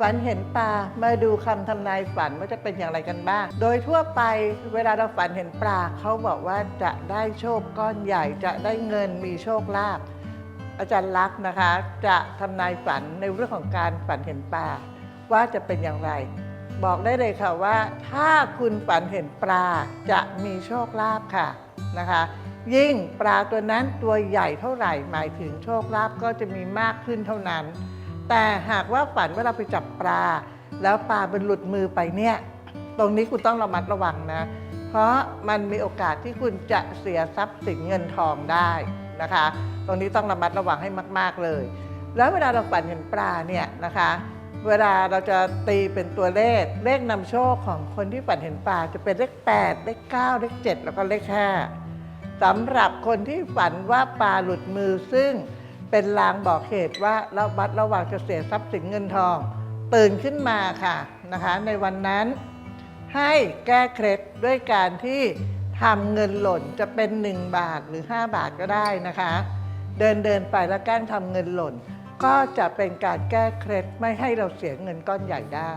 ฝันเห็นปลา มาดูคำทำนายฝันว่าจะเป็นอย่างไรกันบ้าง โดยทั่วไปเวลาเราฝันเห็นปลาเขาบอกว่าจะได้โชคก้อนใหญ่จะได้เงินมีโชคลาภอาจารย์ลักษ์นะคะ จะทำนายฝันในเรื่องของการฝันเห็นปลาว่าจะเป็นอย่างไร บอกได้เลยค่ะว่า ถ้าคุณฝันเห็นปลาจะมีโชคลาภค่ะนะคะ ยิ่งปลาตัวนั้นตัวใหญ่เท่าไหร่หมายถึงโชคลาภก็จะมีมากขึ้นเท่านั้น แต่หากว่าฝันว่าเราไปจับปลา แล้วปลาเป็นหลุดมือไปเนี่ย ตรงนี้คุณต้องระมัดระวังนะ เพราะมันมีโอกาสที่คุณจะเสียทรัพย์สินเงินทองได้นะคะ ตรงนี้ต้องระมัดระวังให้มาก ๆเลย แล้วเวลาเราฝันเห็นปลาเนี่ยนะคะ เวลาเราจะตีเป็นตัวเลขเลขนำโชคของคนที่ฝันเห็นปลาจะเป็นเลข 8 เลข 9 เลข 7 แล้วก็เลข5สำหรับคนที่ฝันว่าปลาหลุดมือซึ่ง เป็นลางบอกเหตุว่าระบัดระวังจะเสียทรัพย์สินเงินทอง ตื่นขึ้นมาค่ะนะคะ ในวันนั้นให้แก้เคล็ดด้วยการที่ทำเงินหล่นจะเป็น 1 บาทหรือ 5 บาทก็ได้นะคะ เดินเดินไปแล้วแกล้งทำเงินหล่น ก็จะเป็นการแก้เคล็ดไม่ให้เราเสียเงินก้อนใหญ่ได้